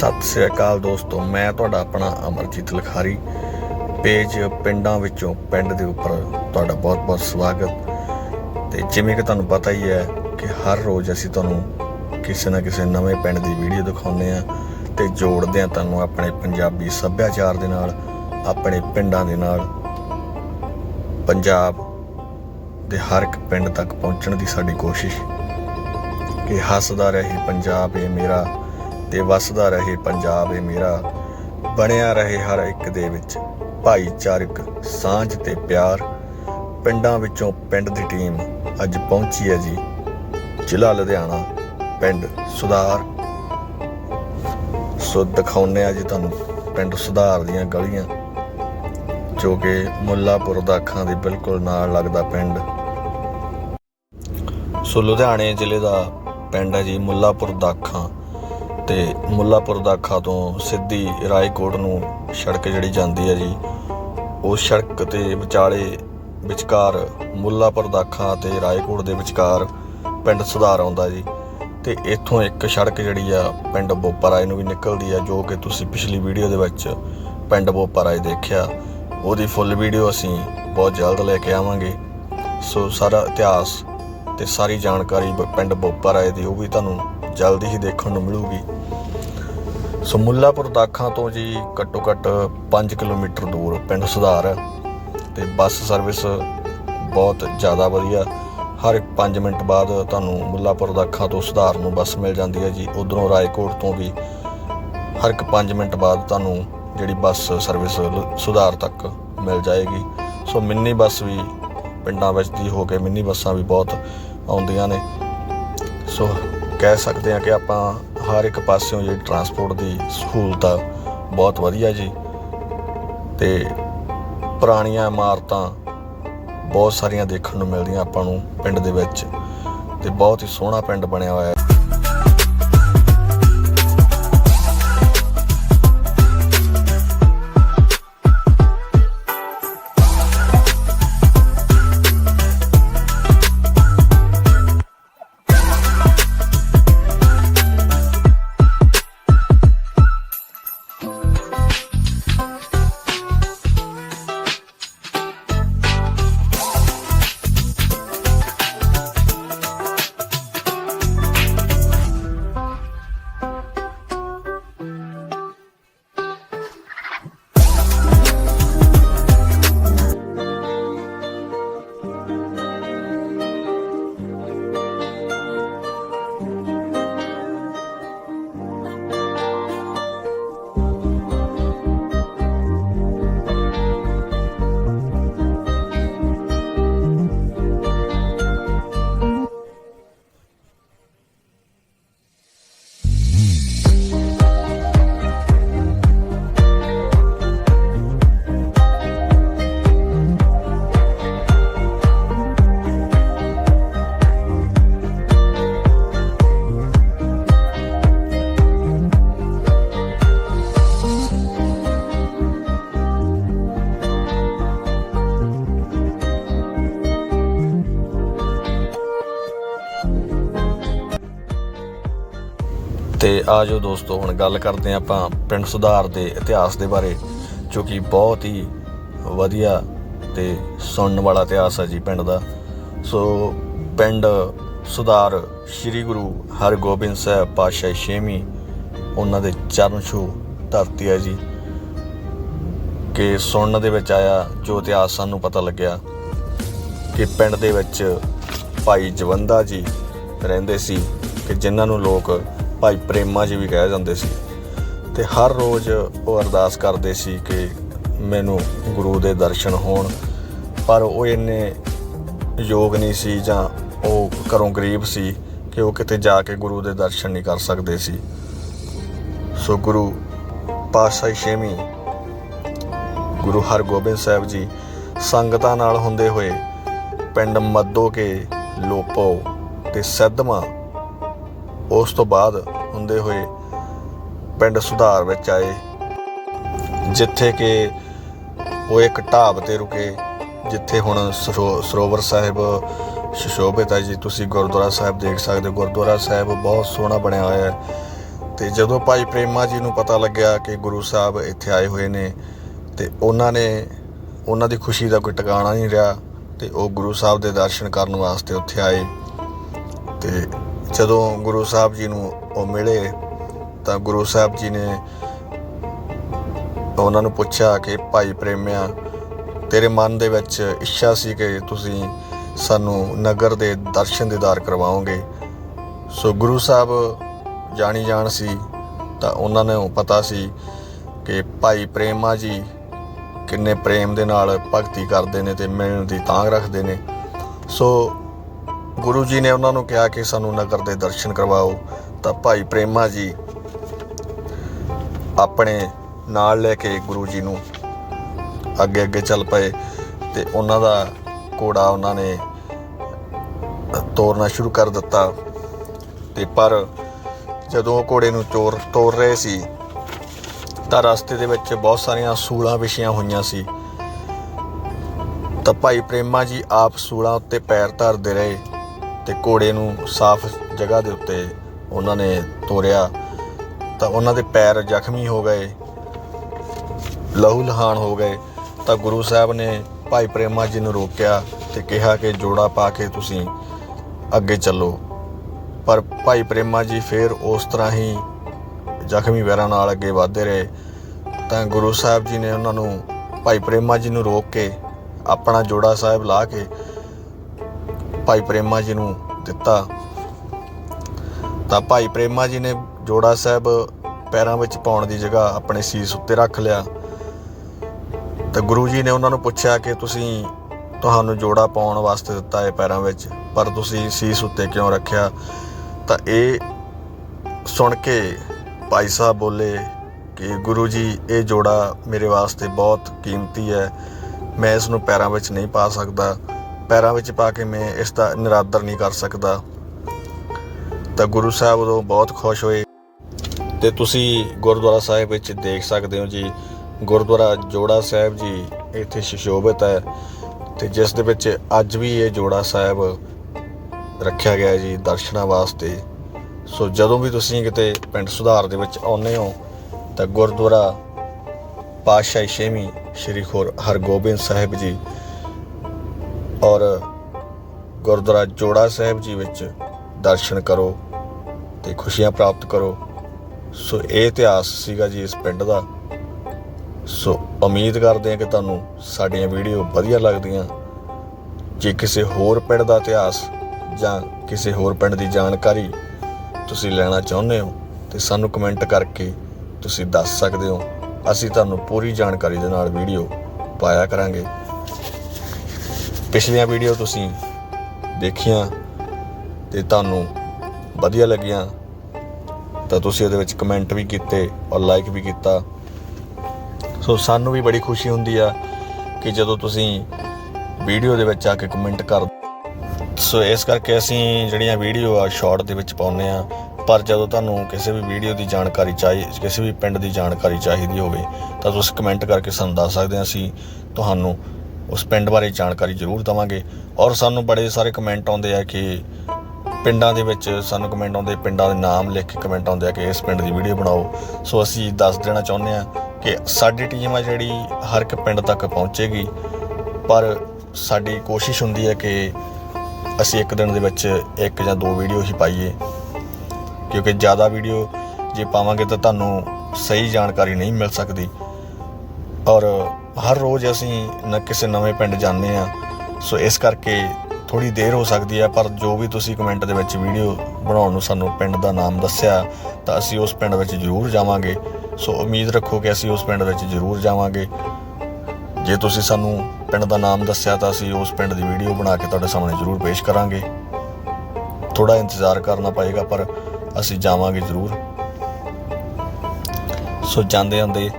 ਸਤਿ ਸ੍ਰੀ ਅਕਾਲ ਦੋਸਤੋ, ਮੈਂ ਤੁਹਾਡਾ ਆਪਣਾ ਅਮਰਜੀਤ ਲਖਾਰੀ। ਪੇਜ ਪਿੰਡਾਂ ਵਿੱਚੋਂ ਪਿੰਡ ਦੇ ਉੱਪਰ ਤੁਹਾਡਾ ਬਹੁਤ-ਬਹੁਤ ਸਵਾਗਤ। ਤੇ ਜਿਵੇਂ ਕਿ ਤੁਹਾਨੂੰ ਪਤਾ ਹੀ ਹੈ ਕਿ ਹਰ ਰੋਜ਼ ਅਸੀਂ ਤੁਹਾਨੂੰ ਕਿਸੇ ਨਾ ਕਿਸੇ ਨਵੇਂ ਪਿੰਡ ਦੀ ਵੀਡੀਓ ਦਿਖਾਉਂਦੇ ਆ ਤੇ ਜੋੜਦੇ ਆ ਤੁਹਾਨੂੰ ਆਪਣੇ ਪੰਜਾਬੀ ਸੱਭਿਆਚਾਰ ਦੇ ਨਾਲ, ਆਪਣੇ ਪਿੰਡਾਂ ਦੇ ਨਾਲ। ਪੰਜਾਬ ਦੇ ਹਰ ਇੱਕ ਪਿੰਡ ਤੱਕ ਪਹੁੰਚਣ ਦੀ ਸਾਡੀ ਕੋਸ਼ਿਸ਼। ਕਿ ਹੱਸਦਾ ਰਹੇ ਪੰਜਾਬ ਇਹ ਮੇਰਾ ਤੇ ਵਸਦਾ ਰਹੇ ਪੰਜਾਬ ਏ ਮੇਰਾ। ਬਣਿਆ ਰਹੇ ਹਰ ਇੱਕ ਦੇ ਵਿੱਚ ਭਾਈਚਾਰਕ ਸਾਂਝ ਤੇ ਪਿਆਰ। ਪਿੰਡਾਂ ਵਿੱਚੋਂ ਪਿੰਡ ਦੀ ਟੀਮ ਅੱਜ ਪਹੁੰਚੀ ਹੈ ਜੀ। ਜ਼ਿਲ੍ਹਾ ਲੁਧਿਆਣਾ, ਪਿੰਡ ਸੁਧਾਰ। ਸੋ ਦਿਖਾਉਂਦੇ ਆ ਜੀ ਤੁਹਾਨੂੰ ਪਿੰਡ ਸੁਧਾਰ ਦੀਆਂ ਗਲੀਆਂ, ਜੋ ਕਿ ਮੁੱਲਾਪੁਰ ਦਾ ਅੱਖਾਂ ਦੇ ਬਿਲਕੁਲ ਨਾਲ ਲੱਗਦਾ ਪਿੰਡ। ਸੋ ਲੁਧਿਆਣੇ ਜ਼ਿਲ੍ਹੇ ਦਾ ਪਿੰਡ ਹੈ ਜੀ, ਮੁੱਲਾਪੁਰ ਦਾਖਾਂ ਤੇ ਮੁੱਲਾਪੁਰ ਦਾਖਾ ਤੋਂ ਸਿੱਧੀ ਰਾਏਕੋਟ ਨੂੰ ਸੜਕ ਜਿਹੜੀ ਜਾਂਦੀ ਹੈ ਜੀ, ਉਹ ਸੜਕ ਤੇ ਵਿਚਾਲੇ ਵਿਚਕਾਰ ਮੁੱਲਾਪੁਰ ਦਾਖਾ ਤੇ ਰਾਏਕੋਟ ਦੇ ਵਿਚਕਾਰ ਪਿੰਡ ਸੁਧਾਰ ਆਉਂਦਾ ਜੀ। ਤੇ ਇੱਥੋਂ ਇੱਕ ਸੜਕ ਜਿਹੜੀ ਆ ਪਿੰਡ ਬੋਪਰਾਏ ਨੂੰ ਵੀ ਨਿਕਲਦੀ ਆ, ਜੋ ਕਿ ਤੁਸੀਂ ਪਿਛਲੀ ਵੀਡੀਓ ਦੇ ਵਿੱਚ ਪਿੰਡ ਬੋਪਰਾਏ ਦੇਖਿਆ। ਉਹਦੀ ਫੁੱਲ ਵੀਡੀਓ ਅਸੀਂ ਬਹੁਤ ਜਲਦ ਲੈ ਕੇ ਆਵਾਂਗੇ। ਸੋ ਸਾਰਾ ਇਤਿਹਾਸ ਤੇ ਸਾਰੀ ਜਾਣਕਾਰੀ ਬ- ਪਿੰਡ ਬੋਪਰਾਏ ਦੀ, ਉਹ ਵੀ ਤੁਹਾਨੂੰ ਜਲਦੀ ਹੀ ਦੇਖਣ ਨੂੰ ਮਿਲੂਗੀ। ਸੋ ਮੁੱਲਾਪੁਰ ਦਾਖਾਂ ਤੋਂ ਜੀ ਘੱਟੋ ਘੱਟ 5 ਕਿਲੋਮੀਟਰ ਦੂਰ ਪਿੰਡ ਸੁਧਾਰ ਹੈ ਤੇ ਬੱਸ ਸਰਵਿਸ ਬਹੁਤ ਜ਼ਿਆਦਾ ਵਧੀਆ। ਹਰ 5 ਮਿੰਟ ਬਾਅਦ ਤੁਹਾਨੂੰ ਮੁੱਲਾਪੁਰ ਦਾਖਾਂ ਤੋਂ ਸੁਧਾਰ ਨੂੰ ਬੱਸ ਮਿਲ ਜਾਂਦੀ ਹੈ ਜੀ। ਉਧਰੋਂ ਰਾਏਕੋਟ ਤੋਂ ਵੀ ਹਰ ਇੱਕ 5 ਮਿੰਟ ਬਾਅਦ ਤੁਹਾਨੂੰ ਜਿਹੜੀ ਬੱਸ ਸਰਵਿਸ ਸੁਧਾਰ ਤੱਕ ਮਿਲ ਜਾਏਗੀ। ਸੋ ਮਿੰਨੀ ਬੱਸ ਵੀ ਪਿੰਡਾਂ ਵਿੱਚ ਦੀ ਹੋ ਕੇ ਮਿੰਨੀ ਬੱਸਾਂ ਵੀ ਬਹੁਤ ਆਉਂਦੀਆਂ ਨੇ। ਸੋ ਕਹਿ ਸਕਦੇ ਹਾਂ ਕਿ ਆਪਾਂ ਹਰ ਇੱਕ ਪਾਸਿਓਂ ਜਿਹੜੀ ਟਰਾਂਸਪੋਰਟ ਦੀ ਸਹੂਲਤ ਆ, ਬਹੁਤ ਵਧੀਆ ਜੀ। ਤੇ ਪੁਰਾਣੀਆਂ ਇਮਾਰਤਾਂ ਬਹੁਤ ਸਾਰੀਆਂ ਦੇਖਣ ਨੂੰ ਮਿਲਦੀਆਂ ਆਪਾਂ ਨੂੰ ਪਿੰਡ ਦੇ ਵਿੱਚ। ਤੇ ਬਹੁਤ ਹੀ ਸੋਹਣਾ ਪਿੰਡ ਬਣਿਆ ਹੋਇਆ ਹੈ। ਤੇ ਆਜੋ ਦੋਸਤੋ, ਹੁਣ ਗੱਲ ਕਰਦੇ ਹਾਂ ਆਪਾਂ ਪਿੰਡ ਸੁਧਾਰ ਦੇ ਇਤਿਹਾਸ ਦੇ ਬਾਰੇ, ਜੋ ਕਿ ਬਹੁਤ ਹੀ ਵਧੀਆ ਤੇ ਸੁਣਨ ਵਾਲਾ ਇਤਿਹਾਸ ਹੈ ਜੀ ਪਿੰਡ ਦਾ। ਸੋ ਪਿੰਡ ਸੁਧਾਰ ਸ੍ਰੀ ਗੁਰੂ ਹਰਗੋਬਿੰਦ ਸਾਹਿਬ ਪਾਤਸ਼ਾਹ ਛੇਵੀਂ ਉਹਨਾਂ ਦੇ ਚਰਨ ਛੂ ਧਰਤੀ ਹੈ ਜੀ, ਕਿ ਸੁਣਨ ਦੇ ਵਿੱਚ ਆਇਆ, ਜੋ ਇਤਿਹਾਸ ਸਾਨੂੰ ਪਤਾ ਲੱਗਿਆ ਕਿ ਪਿੰਡ ਦੇ ਵਿੱਚ ਭਾਈ ਜਵੰਦਾ ਜੀ ਰਹਿੰਦੇ ਸੀ, ਕਿ ਜਿਨ੍ਹਾਂ ਨੂੰ ਲੋਕ ਭਾਈ ਪ੍ਰੇਮਾ ਜੀ ਵੀ ਕਹਿ ਜਾਂਦੇ ਸੀ ਤੇ ਹਰ ਰੋਜ਼ ਉਹ ਅਰਦਾਸ ਕਰਦੇ ਸੀ ਕਿ ਮੈਨੂੰ ਗੁਰੂ ਦੇ ਦਰਸ਼ਨ ਹੋਣ, ਪਰ ਉਹ ਇੰਨੇ ਯੋਗ ਨਹੀਂ ਸੀ ਜਾਂ ਉਹ ਘਰੋਂ ਗਰੀਬ ਸੀ ਕਿ ਉਹ ਕਿਤੇ ਜਾ ਕੇ ਗੁਰੂ ਦੇ ਦਰਸ਼ਨ ਨਹੀਂ ਕਰ ਸਕਦੇ ਸੀ। ਸੋ ਗੁਰੂ ਪਾਤਸ਼ਾਹ ਛੇਵੀਂ ਗੁਰੂ ਹਰਗੋਬਿੰਦ ਸਾਹਿਬ ਜੀ ਸੰਗਤਾਂ ਨਾਲ ਹੁੰਦੇ ਹੋਏ ਪਿੰਡ ਮੱਦੋ ਕੇ ਲੋਪੋ ਤੇ ਸੱਦਮਾ ਉਸ ਤੋਂ ਬਾਅਦ ਹੁੰਦੇ ਹੋਏ ਪਿੰਡ ਸੁਧਾਰ ਵਿੱਚ ਆਏ, ਜਿੱਥੇ ਕਿ ਉਹ ਇੱਕ ਢਾਬ ਤੇ ਰੁਕੇ, ਜਿੱਥੇ ਹੁਣ ਸਰੋ- ਸਰੋਵਰ ਸਾਹਿਬ ਸੁਸ਼ੋਭਿਤ ਹੈ ਜੀ। ਤੁਸੀਂ ਗੁਰਦੁਆਰਾ ਸਾਹਿਬ ਦੇਖ ਸਕਦੇ ਹੋ। ਗੁਰਦੁਆਰਾ ਸਾਹਿਬ ਬਹੁਤ ਸੋਹਣਾ ਬਣਿਆ ਹੋਇਆ ਹੈ। ਤੇ ਜਦੋਂ ਭਾਈ ਪ੍ਰੇਮਾ ਜੀ ਨੂੰ ਪਤਾ ਲੱਗਿਆ ਕਿ ਗੁਰੂ ਸਾਹਿਬ ਇੱਥੇ ਆਏ ਹੋਏ ਨੇ, ਤੇ ਉਹਨਾਂ ਨੇ, ਉਹਨਾਂ ਦੀ ਖੁਸ਼ੀ ਦਾ ਕੋਈ ਟਿਕਾਣਾ ਨਹੀਂ ਰਿਹਾ, ਤੇ ਉਹ ਗੁਰੂ ਸਾਹਿਬ ਦੇ ਦਰਸ਼ਨ ਕਰਨ ਵਾਸਤੇ ਉੱਥੇ ਆਏ। ਤੇ ਜਦੋਂ ਗੁਰੂ ਸਾਹਿਬ ਜੀ ਨੂੰ ਉਹ ਮਿਲੇ, ਤਾਂ ਗੁਰੂ ਸਾਹਿਬ ਜੀ ਨੇ ਉਹਨਾਂ ਨੂੰ ਪੁੱਛਿਆ ਕਿ, ਭਾਈ ਪ੍ਰੇਮਿਆ, ਤੇਰੇ ਮਨ ਦੇ ਵਿੱਚ ਇੱਛਾ ਸੀ ਕਿ ਤੁਸੀਂ ਸਾਨੂੰ ਨਗਰ ਦੇ ਦਰਸ਼ਨ ਦੀਦਾਰ ਕਰਵਾਓਗੇ। ਸੋ ਗੁਰੂ ਸਾਹਿਬ ਜਾਣੀ ਜਾਣ ਸੀ, ਤਾਂ ਉਹਨਾਂ ਨੂੰ ਪਤਾ ਸੀ ਕਿ ਭਾਈ ਪ੍ਰੇਮਾ ਜੀ ਕਿੰਨੇ ਪ੍ਰੇਮ ਦੇ ਨਾਲ ਭਗਤੀ ਕਰਦੇ ਨੇ ਤੇ ਮਿਲਣ ਦੀ ਤਾਂਗ ਰੱਖਦੇ ਨੇ। ਸੋ ਗੁਰੂ ਜੀ ਨੇ ਉਹਨਾਂ ਨੂੰ ਕਿਹਾ ਕਿ ਸਾਨੂੰ ਨਗਰ ਦੇ ਦਰਸ਼ਨ ਕਰਵਾਓ, ਤਾਂ ਭਾਈ ਪ੍ਰੇਮਾ ਜੀ ਆਪਣੇ ਨਾਲ ਲੈ ਕੇ ਗੁਰੂ ਜੀ ਨੂੰ ਅੱਗੇ ਅੱਗੇ ਚੱਲ ਪਏ ਤੇ ਉਹਨਾਂ ਦਾ ਘੋੜਾ ਉਹਨਾਂ ਨੇ ਤੋਰਨਾ ਸ਼ੁਰੂ ਕਰ ਦਿੱਤਾ। ਤੇ ਪਰ ਜਦੋਂ ਉਹ ਘੋੜੇ ਨੂੰ ਚੋਰ ਤੋਰ ਰਹੇ ਸੀ, ਤਾਂ ਰਸਤੇ ਦੇ ਵਿੱਚ ਬਹੁਤ ਸਾਰੀਆਂ ਸੂਲਾਂ ਵਿਛੀਆਂ ਹੋਈਆਂ ਸੀ। ਤਾਂ ਭਾਈ ਪ੍ਰੇਮਾ ਜੀ ਆਪ ਸੂਲਾਂ ਉੱਤੇ ਪੈਰ ਧਰਦੇ ਰਹੇ। ਤੇ ਘੋੜੇ ਨੂੰ ਸਾਫ਼ ਜਗ੍ਹਾ ਦੇ ਉੱਤੇ ਉਹਨਾਂ ਨੇ ਤੋਰਿਆ, ਤਾਂ ਉਹਨਾਂ ਦੇ ਪੈਰ ਜ਼ਖਮੀ ਹੋ ਗਏ ਲਹੂ ਲਹਾਨ ਹੋ ਗਏ। ਤਾਂ ਗੁਰੂ ਸਾਹਿਬ ਨੇ ਭਾਈ ਪ੍ਰੇਮਾ ਜੀ ਨੂੰ ਰੋਕਿਆ ਤੇ ਕਿਹਾ ਕਿ ਜੋੜਾ ਪਾ ਕੇ ਤੁਸੀਂ ਅੱਗੇ ਚੱਲੋ। ਪਰ ਭਾਈ ਪ੍ਰੇਮਾ ਜੀ ਫੇਰ ਉਸ ਤਰ੍ਹਾਂ ਹੀ ਜ਼ਖਮੀ ਪੈਰਾਂ ਨਾਲ ਅੱਗੇ ਵਧਦੇ ਰਹੇ। ਤਾਂ ਗੁਰੂ ਸਾਹਿਬ ਜੀ ਨੇ ਉਹਨਾਂ ਨੂੰ, ਭਾਈ ਪ੍ਰੇਮਾ ਜੀ ਨੂੰ ਰੋਕ ਕੇ ਆਪਣਾ ਜੋੜਾ ਸਾਹਿਬ ਲਾ ਕੇ ਭਾਈ ਪ੍ਰੇਮਾ ਜੀ ਨੂੰ ਦਿੱਤਾ। ਤਾਂ ਭਾਈ ਪ੍ਰੇਮਾ ਜੀ ਨੇ ਜੋੜਾ ਸਾਹਿਬ ਪੈਰਾਂ ਵਿੱਚ ਪਾਉਣ ਦੀ ਜਗ੍ਹਾ ਆਪਣੇ ਸੀਸ ਉੱਤੇ ਰੱਖ ਲਿਆ। ਤਾਂ ਗੁਰੂ ਜੀ ਨੇ ਉਹਨਾਂ ਨੂੰ ਪੁੱਛਿਆ ਕਿ ਤੁਸੀਂ ਤੁਹਾਨੂੰ ਜੋੜਾ ਪਾਉਣ ਵਾਸਤੇ ਦਿੱਤਾ ਹੈ ਪੈਰਾਂ ਵਿੱਚ, ਪਰ ਤੁਸੀਂ ਸੀਸ ਉੱਤੇ ਕਿਉਂ ਰੱਖਿਆ? ਤਾਂ ਇਹ ਸੁਣ ਕੇ ਭਾਈ ਸਾਹਿਬ ਬੋਲੇ ਕਿ ਗੁਰੂ ਜੀ, ਇਹ ਜੋੜਾ ਮੇਰੇ ਵਾਸਤੇ ਬਹੁਤ ਕੀਮਤੀ ਹੈ। ਮੈਂ ਇਸ ਨੂੰ ਪੈਰਾਂ ਵਿੱਚ ਨਹੀਂ ਪਾ ਸਕਦਾ। ਪੈਰਾਂ ਵਿੱਚ ਪਾ ਕੇ ਮੈਂ ਇਸ ਦਾ ਨਿਰਾਦਰ ਨਹੀਂ ਕਰ ਸਕਦਾ। ਤਾਂ ਗੁਰੂ ਸਾਹਿਬ ਉਦੋਂ ਬਹੁਤ ਖੁਸ਼ ਹੋਏ। ਤੇ ਤੁਸੀਂ ਗੁਰਦੁਆਰਾ ਸਾਹਿਬ ਵਿੱਚ ਦੇਖ ਸਕਦੇ ਹੋ ਜੀ, ਗੁਰਦੁਆਰਾ ਜੋੜਾ ਸਾਹਿਬ ਜੀ, ਇੱਥੇ ਸੁਸ਼ੋਭਿਤ ਹੈ। ਤੇ ਜਿਸ ਦੇ ਵਿੱਚ ਅੱਜ ਵੀ ਇਹ ਜੋੜਾ ਸਾਹਿਬ ਰੱਖਿਆ ਗਿਆ ਜੀ ਦਰਸ਼ਨਾਂ ਵਾਸਤੇ। ਸੋ ਜਦੋਂ ਵੀ ਤੁਸੀਂ ਕਿਤੇ ਪਿੰਡ ਸੁਧਾਰ ਦੇ ਵਿੱਚ ਆਉਂਦੇ ਹੋ, ਤਾਂ ਗੁਰਦੁਆਰਾ ਪਾਤਸ਼ਾਹੀ ਛੇਵੀਂ ਸ੍ਰੀ ਖੁਰ ਹਰਗੋਬਿੰਦ ਸਾਹਿਬ ਜੀ ਔਰ ਗੁਰਦੁਆਰਾ ਜੋੜਾ ਸਾਹਿਬ ਜੀ ਵਿੱਚ ਦਰਸ਼ਨ ਕਰੋ ਤੇ ਖੁਸ਼ੀਆਂ ਪ੍ਰਾਪਤ ਕਰੋ। ਸੋ ਇਹ ਇਤਿਹਾਸ ਸੀਗਾ ਜੀ ਇਸ ਪਿੰਡ ਦਾ। ਸੋ ਉਮੀਦ ਕਰਦੇ ਹਾਂ ਕਿ ਤੁਹਾਨੂੰ ਸਾਡੀਆਂ ਵੀਡੀਓ ਵਧੀਆ ਲੱਗਦੀਆਂ। ਜੇ ਕਿਸੇ ਹੋਰ ਪਿੰਡ ਦਾ ਇਤਿਹਾਸ ਜਾਂ ਕਿਸੇ ਹੋਰ ਪਿੰਡ ਦੀ ਜਾਣਕਾਰੀ ਤੁਸੀਂ ਲੈਣਾ ਚਾਹੁੰਦੇ ਹੋ, ਤੇ ਸਾਨੂੰ ਕਮੈਂਟ ਕਰਕੇ ਤੁਸੀਂ ਦੱਸ ਸਕਦੇ ਹੋ। ਅਸੀਂ ਤੁਹਾਨੂੰ ਪੂਰੀ ਜਾਣਕਾਰੀ ਦੇ ਨਾਲ ਵੀਡੀਓ ਪਾਇਆ ਕਰਾਂਗੇ। ਪਿਛਲੀਆਂ ਵੀਡੀਓ ਤੁਸੀਂ ਦੇਖੀਆਂ ਤੇ ਤੁਹਾਨੂੰ ਵਧੀਆ ਲੱਗੀਆਂ, ਤਾਂ ਤੁਸੀਂ ਉਹਦੇ ਵਿੱਚ ਕਮੈਂਟ ਵੀ ਕੀਤੇ ਔਰ ਲਾਈਕ ਵੀ ਕੀਤਾ। ਸੋ ਸਾਨੂੰ ਵੀ ਬੜੀ ਖੁਸ਼ੀ ਹੁੰਦੀ ਆ ਕਿ ਜਦੋਂ ਤੁਸੀਂ ਵੀਡੀਓ ਦੇ ਵਿੱਚ ਆ ਕੇ ਕਮੈਂਟ ਕਰ ਸੋ ਇਸ ਕਰਕੇ ਅਸੀਂ ਜਿਹੜੀਆਂ ਵੀਡੀਓ ਆ ਸ਼ਾਰਟ ਦੇ ਵਿੱਚ ਪਾਉਂਦੇ ਆ, ਪਰ ਜਦੋਂ ਤੁਹਾਨੂੰ ਕਿਸੇ ਵੀ ਵੀਡੀਓ ਦੀ ਜਾਣਕਾਰੀ ਚਾਹੀ ਕਿਸੇ ਵੀ ਪਿੰਡ ਦੀ ਜਾਣਕਾਰੀ ਚਾਹੀਦੀ ਹੋਵੇ, ਤਾਂ ਤੁਸੀਂ ਕਮੈਂਟ ਕਰਕੇ ਸਾਨੂੰ ਦੱਸ ਸਕਦੇ ਆ, ਅਸੀਂ ਤੁਹਾਨੂੰ ਉਸ ਪਿੰਡ ਬਾਰੇ ਜਾਣਕਾਰੀ ਜ਼ਰੂਰ ਦਵਾਂਗੇ। ਔਰ ਸਾਨੂੰ ਬੜੇ ਸਾਰੇ ਕਮੈਂਟ ਆਉਂਦੇ ਆ ਕਿ ਪਿੰਡਾਂ ਦੇ ਵਿੱਚ ਸਾਨੂੰ ਕਮੈਂਟ ਆਉਂਦੇ, ਪਿੰਡਾਂ ਦੇ ਨਾਮ ਲਿਖ ਕੇ ਕਮੈਂਟ ਆਉਂਦੇ ਆ ਕਿ ਇਸ ਪਿੰਡ ਦੀ ਵੀਡੀਓ ਬਣਾਓ। ਸੋ ਅਸੀਂ ਦੱਸ ਦੇਣਾ ਚਾਹੁੰਦੇ ਆ ਕਿ ਸਾਡੀ ਟੀਮ ਆ ਜਿਹੜੀ ਹਰ ਇੱਕ ਪਿੰਡ ਤੱਕ ਪਹੁੰਚੇਗੀ, ਪਰ ਸਾਡੀ ਕੋਸ਼ਿਸ਼ ਹੁੰਦੀ ਹੈ ਕਿ ਅਸੀਂ ਇੱਕ ਦਿਨ ਦੇ ਵਿੱਚ ਇੱਕ ਜਾਂ ਦੋ ਵੀਡੀਓ ਹੀ ਪਾਈਏ। ਕਿਉਂਕਿ ਜ਼ਿਆਦਾ ਵੀਡੀਓ ਜੇ ਪਾਵਾਂਗੇ ਤਾਂ ਤੁਹਾਨੂੰ ਸਹੀ ਜਾਣਕਾਰੀ ਨਹੀਂ ਮਿਲ ਸਕਦੀ। ਔਰ ਹਰ ਰੋਜ਼ ਅਸੀਂ ਨਾ ਕਿਸੇ ਨਵੇਂ ਪਿੰਡ ਜਾਂਦੇ ਆ ਸੋ ਇਸ ਕਰਕੇ ਥੋੜੀ ਦੇਰ ਹੋ ਸਕਦੀ ਹੈ, ਪਰ ਜੋ ਵੀ ਤੁਸੀਂ ਕਮੈਂਟ ਦੇ ਵਿੱਚ ਵੀਡੀਓ ਬਣਾਉਣ ਨੂੰ ਸਾਨੂੰ ਪਿੰਡ ਦਾ ਨਾਮ ਦੱਸਿਆ, ਤਾਂ ਅਸੀਂ ਉਸ ਪਿੰਡ ਵਿੱਚ ਜ਼ਰੂਰ ਜਾਵਾਂਗੇ। ਸੋ ਉਮੀਦ ਰੱਖੋ ਕਿ ਅਸੀਂ ਉਸ ਪਿੰਡ ਵਿੱਚ ਜ਼ਰੂਰ ਜਾਵਾਂਗੇ। ਜੇ ਤੁਸੀਂ ਸਾਨੂੰ ਪਿੰਡ ਦਾ ਨਾਮ ਦੱਸਿਆ, ਤਾਂ ਅਸੀਂ ਉਸ ਪਿੰਡ ਦੀ ਵੀਡੀਓ ਬਣਾ ਕੇ ਤੁਹਾਡੇ ਸਾਹਮਣੇ ਜ਼ਰੂਰ ਪੇਸ਼ ਕਰਾਂਗੇ। ਥੋੜਾ ਇੰਤਜ਼ਾਰ ਕਰਨਾ ਪਏਗਾ, ਪਰ ਅਸੀਂ ਜਾਵਾਂਗੇ ਜ਼ਰੂਰ। ਸੋ ਜਾਂਦੇ ਜਾਂਦੇ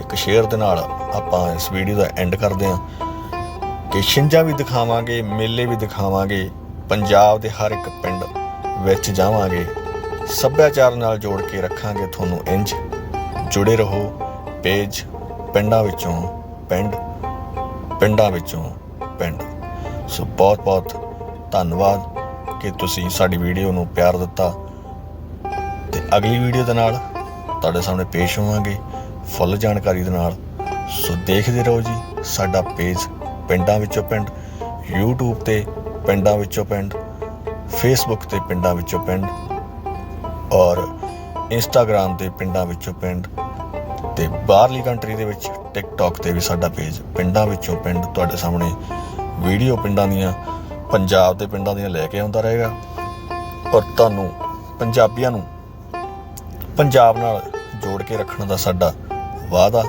ਇੱਕ ਸ਼ੇਅਰ ਦੇ ਨਾਲ ਆਪਾਂ ਇਸ ਵੀਡੀਓ ਦਾ ਐਂਡ ਕਰਦੇ ਹਾਂ ਕਿ ਛਿੰਝਾਂ ਵੀ ਦਿਖਾਵਾਂਗੇ, ਮੇਲੇ ਵੀ ਦਿਖਾਵਾਂਗੇ, ਪੰਜਾਬ ਦੇ ਹਰ ਇੱਕ ਪਿੰਡ ਵਿੱਚ ਜਾਵਾਂਗੇ, ਸੱਭਿਆਚਾਰ ਨਾਲ ਜੋੜ ਕੇ ਰੱਖਾਂਗੇ ਤੁਹਾਨੂੰ ਇੰਜ ਜੁੜੇ ਰਹੋ ਪੇਜ ਪਿੰਡਾਂ ਵਿੱਚੋਂ ਪਿੰਡ, ਪਿੰਡਾਂ ਵਿੱਚੋਂ ਪਿੰਡ। ਸੋ ਬਹੁਤ ਬਹੁਤ ਧੰਨਵਾਦ ਕਿ ਤੁਸੀਂ ਸਾਡੀ ਵੀਡੀਓ ਨੂੰ ਪਿਆਰ ਦਿੱਤਾ। ਤੇ ਅਗਲੀ ਵੀਡੀਓ ਦੇ ਨਾਲ ਤੁਹਾਡੇ ਸਾਹਮਣੇ ਪੇਸ਼ ਹੋਵਾਂਗੇ ਫੁੱਲ ਜਾਣਕਾਰੀ ਦੇ ਨਾਲ। ਸੋ ਦੇਖਦੇ ਰਹੋ ਜੀ ਸਾਡਾ ਪੇਜ ਪਿੰਡਾਂ ਵਿੱਚੋਂ ਪਿੰਡ, YouTube ਤੇ ਪਿੰਡਾਂ ਵਿੱਚੋਂ ਪਿੰਡ, Facebook ਤੇ ਪਿੰਡਾਂ ਵਿੱਚੋਂ ਪਿੰਡ ਔਰ Instagram ਤੇ ਪਿੰਡਾਂ ਵਿੱਚੋਂ ਪਿੰਡ ਤੇ ਬਾਹਰਲੀ ਕੰਟਰੀ ਦੇ ਵਿੱਚ TikTok ਤੇ ਵੀ ਸਾਡਾ ਪੇਜ ਪਿੰਡਾਂ ਵਿੱਚੋਂ ਪਿੰਡ ਤੁਹਾਡੇ ਸਾਹਮਣੇ ਵੀਡੀਓ ਪਿੰਡਾਂ ਦੀਆਂ, ਪੰਜਾਬ ਦੇ ਪਿੰਡਾਂ ਦੀਆਂ ਲੈ ਕੇ ਆਉਂਦਾ ਰਹੇਗਾ ਔਰ ਤੁਹਾਨੂੰ ਪੰਜਾਬੀਆਂ ਨੂੰ ਪੰਜਾਬ ਨਾਲ ਜੋੜ ਕੇ ਰੱਖਣ ਦਾ ਸਾਡਾ ਵਾਅਦਾ